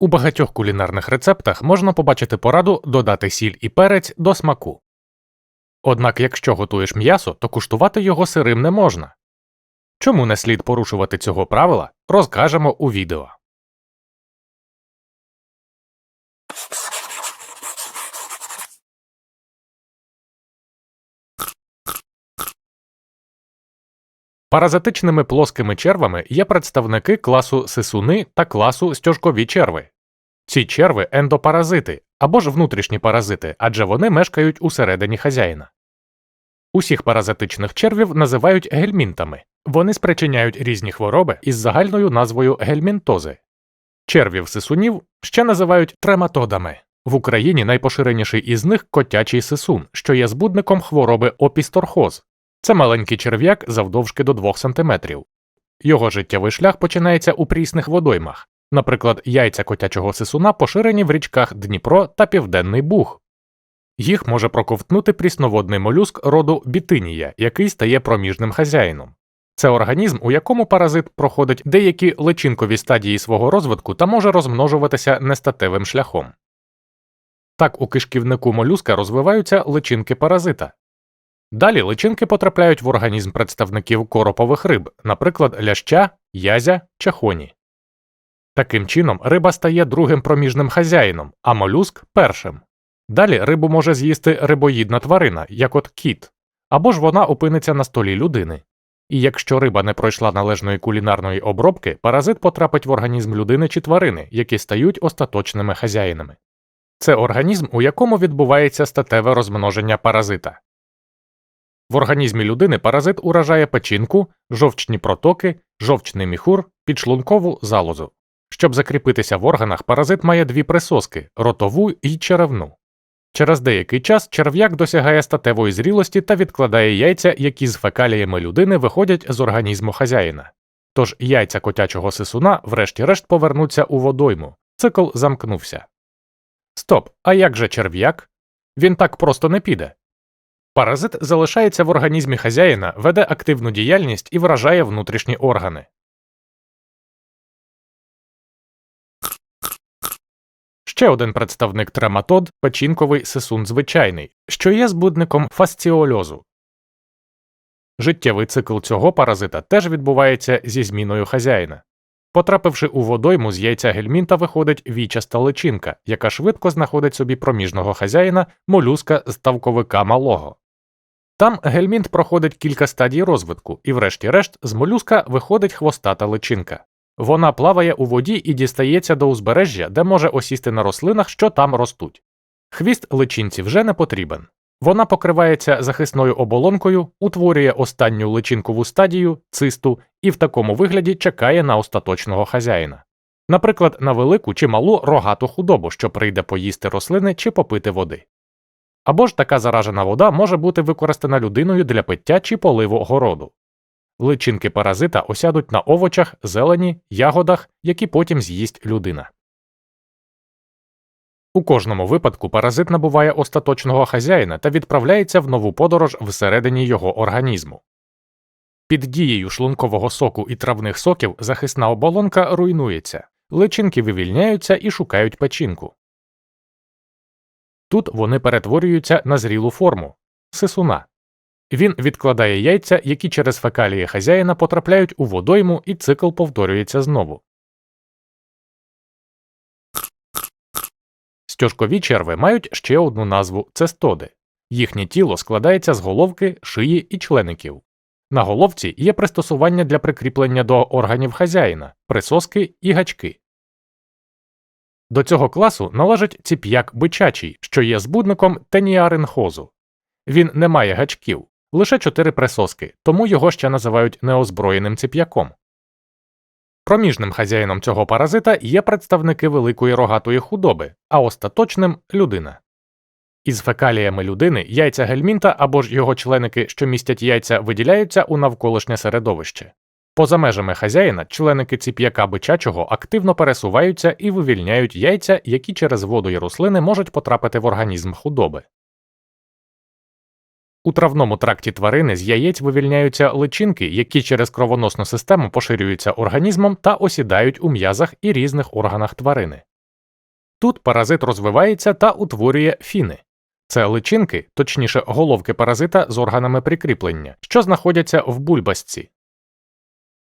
У багатьох кулінарних рецептах можна побачити пораду додати сіль і перець до смаку. Однак, якщо готуєш м'ясо, то куштувати його сирим не можна. Чому не слід порушувати цього правила, розкажемо у відео. Паразитичними плоскими червами є представники класу сисуни та класу стяжкові черви. Ці черви ендопаразити або ж внутрішні паразити, адже вони мешкають усередині хазяїна. Усіх паразитичних червів називають гельмінтами. Вони спричиняють різні хвороби із загальною назвою гельмінтози. Червів сисунів ще називають трематодами. В Україні найпоширеніший із них котячий сисун, що є збудником хвороби опісторхоз. Це маленький черв'як завдовжки до 2 см. Його життєвий шлях починається у прісних водоймах. Наприклад, яйця котячого сисуна поширені в річках Дніпро та Південний Буг. Їх може проковтнути прісноводний молюск роду бітинія, який стає проміжним хазяїном. Це організм, у якому паразит проходить деякі личинкові стадії свого розвитку та може розмножуватися нестатевим шляхом. Так у кишківнику молюска розвиваються личинки паразита. Далі личинки потрапляють в організм представників коропових риб, наприклад, ляща, язя, чахоні. Таким чином, риба стає другим проміжним хазяїном, а молюск першим. Далі рибу може з'їсти рибоїдна тварина, як от кіт, або ж вона опиниться на столі людини. І якщо риба не пройшла належної кулінарної обробки, паразит потрапить в організм людини чи тварини, які стають остаточними хазяїнами. Це організм, у якому відбувається статеве розмноження паразита. В організмі людини паразит уражає печінку, жовчні протоки, жовчний міхур, підшлункову залозу. Щоб закріпитися в органах, паразит має дві присоски ротову і черевну. Через деякий час черв'як досягає статевої зрілості та відкладає яйця, які з фекаліями людини виходять з організму хазяїна. Тож яйця котячого сисуна, врешті-решт, повернуться у водойму. Цикл замкнувся. Стоп, а як же черв'як? Він так просто не піде. Паразит залишається в організмі хазяїна, веде активну діяльність і вражає внутрішні органи. Ще один представник трематод печінковий сисун звичайний, що є збудником фасціольозу. Життєвий цикл цього паразита теж відбувається зі зміною хазяїна. Потрапивши у водойму з яйця гельмінта виходить вічаста личинка, яка швидко знаходить собі проміжного хазяїна молюска ставковика малого. Там гельмінт проходить кілька стадій розвитку, і, врешті-решт, з молюска виходить хвостата личинка. Вона плаває у воді і дістається до узбережжя, де може осісти на рослинах, що там ростуть. Хвіст личинці вже не потрібен. Вона покривається захисною оболонкою, утворює останню личинкову стадію, цисту, і в такому вигляді чекає на остаточного хазяїна. Наприклад, на велику чи малу рогату худобу, що прийде поїсти рослини чи попити води. Або ж така заражена вода може бути використана людиною для пиття чи поливу городу. Личинки паразита осядуть на овочах, зелені, ягодах, які потім з'їсть людина. У кожному випадку паразит набуває остаточного хазяїна та відправляється в нову подорож всередині його організму. Під дією шлункового соку і травних соків захисна оболонка руйнується, личинки вивільняються і шукають печінку. Тут вони перетворюються на зрілу форму сисуна. Він відкладає яйця, які через фекалії хазяїна потрапляють у водойму, і цикл повторюється знову. Стяжкові черви мають ще одну назву цестоди. Їхнє тіло складається з головки, шиї і члеників. На головці є пристосування для прикріплення до органів хазяїна, присоски і гачки. До цього класу належить ціп'як бичачий, що є збудником теніаринхозу. Він не має гачків, лише чотири присоски, тому його ще називають неозброєним ціп'яком. Проміжним хазяїном цього паразита є представники великої рогатої худоби, а остаточним людина. Із фекаліями людини яйця гельмінта або ж його членики, що містять яйця, виділяються у навколишнє середовище. Поза межами хазяїна членики ціп'яка бичачого активно пересуваються і вивільняють яйця, які через воду і рослини можуть потрапити в організм худоби. У травному тракті тварини з яєць вивільняються личинки, які через кровоносну систему поширюються організмом та осідають у м'язах і різних органах тварини. Тут паразит розвивається та утворює фіни. Це личинки, точніше головки паразита з органами прикріплення, що знаходяться в бульбашці.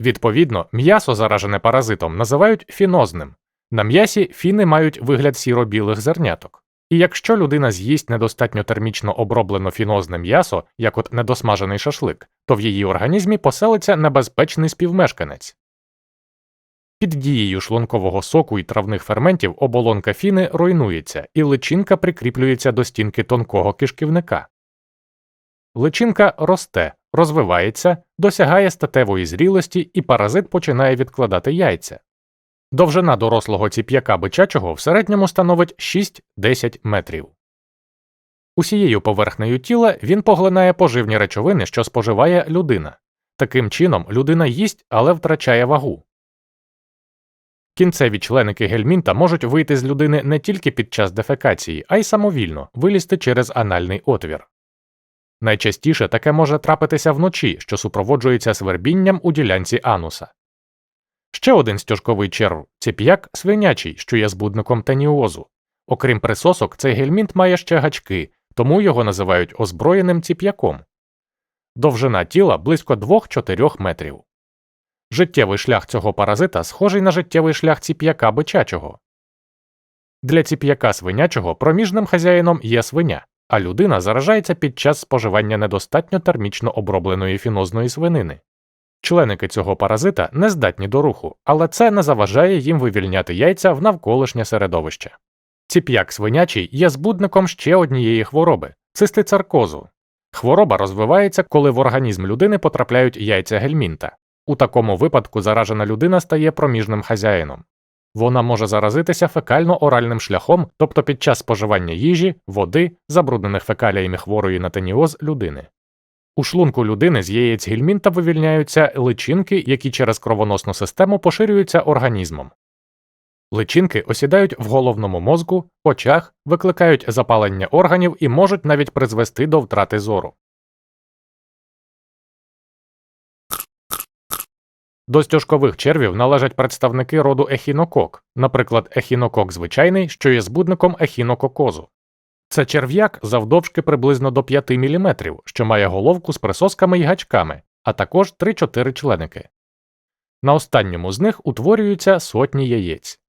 Відповідно, м'ясо, заражене паразитом, називають фінозним. На м'ясі фіни мають вигляд сіро-білих зерняток. І якщо людина з'їсть недостатньо термічно оброблене фінозне м'ясо, як от недосмажений шашлик, то в її організмі поселиться небезпечний співмешканець. Під дією шлункового соку і травних ферментів оболонка фіни руйнується, і личинка прикріплюється до стінки тонкого кишківника. Личинка росте, розвивається, досягає статевої зрілості, і паразит починає відкладати яйця. Довжина дорослого ціп'яка бичачого в середньому становить 6-10 метрів. Усією поверхнею тіла він поглинає поживні речовини, що споживає людина. Таким чином, людина їсть, але втрачає вагу. Кінцеві членики гельмінта можуть вийти з людини не тільки під час дефекації, а й самовільно вилізти через анальний отвір. Найчастіше таке може трапитися вночі, що супроводжується свербінням у ділянці ануса. Ще один стяжковий черв ціп'як свинячий, що є збудником теніозу. Окрім присосок, цей гельмінт має ще гачки, тому його називають озброєним ціп'яком. Довжина тіла близько 2-4 метрів. Життєвий шлях цього паразита схожий на життєвий шлях ціп'яка бичачого. Для ціп'яка свинячого проміжним хазяїном є свиня, а людина заражається під час споживання недостатньо термічно обробленої фінозної свинини. Членики цього паразита не здатні до руху, але це не заважає їм вивільняти яйця в навколишнє середовище. Ціп'як свинячий є збудником ще однієї хвороби цистицаркозу. Хвороба розвивається, коли в організм людини потрапляють яйця гельмінта. У такому випадку заражена людина стає проміжним хазяїном. Вона може заразитися фекально-оральним шляхом, тобто під час споживання їжі, води, забруднених фекаліями хворої на теніоз людини. У шлунку людини з яєць гельмінта вивільняються личинки, які через кровоносну систему поширюються організмом. Личинки осідають в головному мозку, очах, викликають запалення органів і можуть навіть призвести до втрати зору. До стяжкових червів належать представники роду ехінокок, наприклад, ехінокок звичайний, що є збудником ехінококозу. Це черв'як завдовжки приблизно до 5 мм, що має головку з присосками й гачками, а також 3-4 членики. На останньому з них утворюються сотні яєць.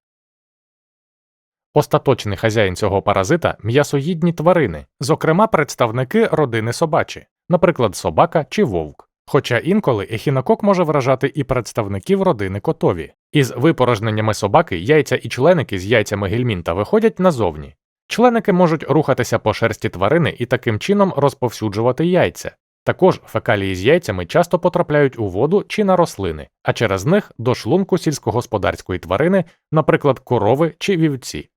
Остаточний хазяїн цього паразита м'ясоїдні тварини, зокрема представники родини собачі, наприклад, собака чи вовк. Хоча інколи ехінокок може вражати і представників родини котові. Із випорожненнями собаки яйця і членики з яйцями гельмінта виходять назовні. Членики можуть рухатися по шерсті тварини і таким чином розповсюджувати яйця. Також фекалії з яйцями часто потрапляють у воду чи на рослини, а через них до шлунку сільськогосподарської тварини, наприклад, корови чи вівці.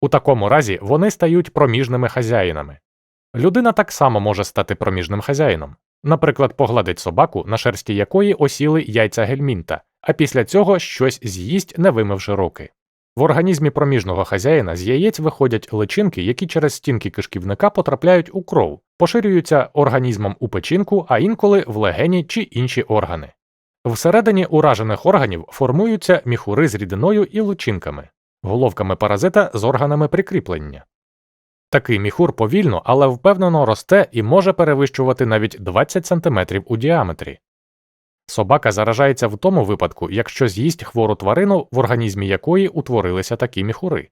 У такому разі вони стають проміжними хазяїнами. Людина так само може стати проміжним хазяїном, наприклад, погладить собаку, на шерсті якої осіли яйця гельмінта, а після цього щось з'їсть, не вимивши руки. В організмі проміжного хазяїна з яєць виходять личинки, які через стінки кишківника потрапляють у кров, поширюються організмом у печінку, а інколи в легені чи інші органи. Всередині уражених органів формуються міхури з рідиною і личинками, головками паразита з органами прикріплення. Такий міхур повільно, але впевнено росте і може перевищувати навіть 20 см у діаметрі. Собака заражається в тому випадку, якщо з'їсть хвору тварину, в організмі якої утворилися такі міхури.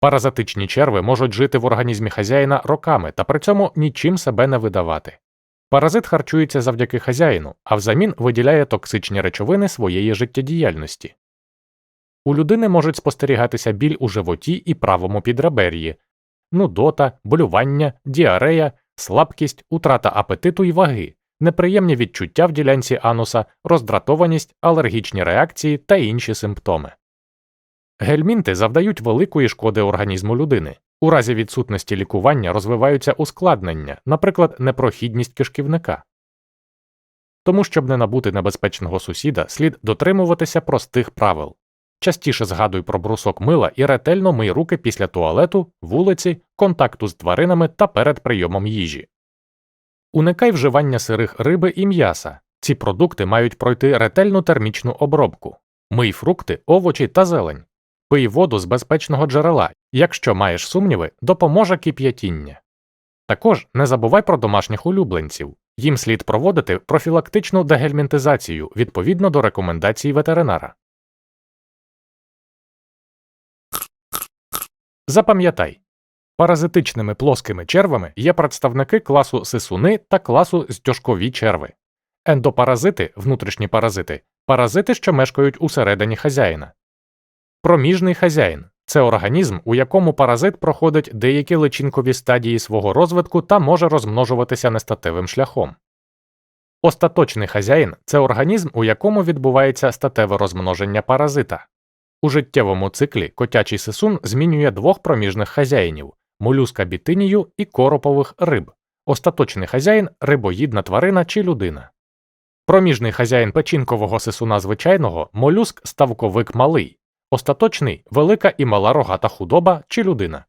Паразитичні черви можуть жити в організмі хазяїна роками та при цьому нічим себе не видавати. Паразит харчується завдяки хазяїну, а взамін виділяє токсичні речовини своєї життєдіяльності. У людини можуть спостерігатися біль у животі і правому підребер'ї, нудота, болювання, діарея, слабкість, утрата апетиту і ваги, неприємні відчуття в ділянці ануса, роздратованість, алергічні реакції та інші симптоми. Гельмінти завдають великої шкоди організму людини. У разі відсутності лікування розвиваються ускладнення, наприклад, непрохідність кишківника. Тому, щоб не набути небезпечного сусіда, слід дотримуватися простих правил. Частіше згадуй про брусок мила і ретельно мий руки після туалету, вулиці, контакту з тваринами та перед прийомом їжі. Уникай вживання сирих риби і м'яса. Ці продукти мають пройти ретельну термічну обробку. Мий фрукти, овочі та зелень. Пий воду з безпечного джерела. Якщо маєш сумніви, допоможе кип'ятіння. Також не забувай про домашніх улюбленців. Їм слід проводити профілактичну дегельмінтизацію відповідно до рекомендацій ветеринара. Запам'ятай, паразитичними плоскими червами є представники класу сисуни та класу стяжкові черви. Ендопаразити, внутрішні паразити, паразити, що мешкають усередині хазяїна. Проміжний хазяїн це організм, у якому паразит проходить деякі личинкові стадії свого розвитку та може розмножуватися нестатевим шляхом. Остаточний хазяїн це організм, у якому відбувається статеве розмноження паразита. У життєвому циклі котячий сисун змінює двох проміжних хазяїнів молюска бітинію і коропових риб. Остаточний хазяїн рибоїдна тварина чи людина. Проміжний хазяїн печінкового сисуна звичайного молюск ставковик малий, остаточний велика і мала рогата худоба чи людина.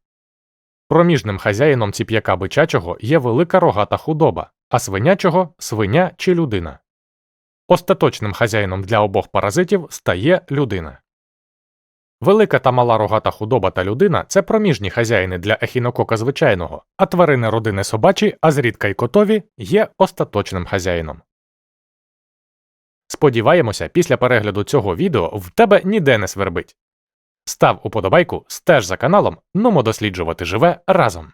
Проміжним хазяїном ціп'яка бичачого є велика рогата худоба, а свинячого свиня чи людина. Остаточним хазяїном для обох паразитів стає людина. Велика та мала рогата худоба та людина це проміжні хазяїни для ехінокока звичайного, а тварини родини собачі, а зрідка й котові є остаточним хазяїном. Сподіваємося, після перегляду цього відео в тебе ніде не свербить. Став уподобайку, стеж за каналом, нумо досліджувати живе разом.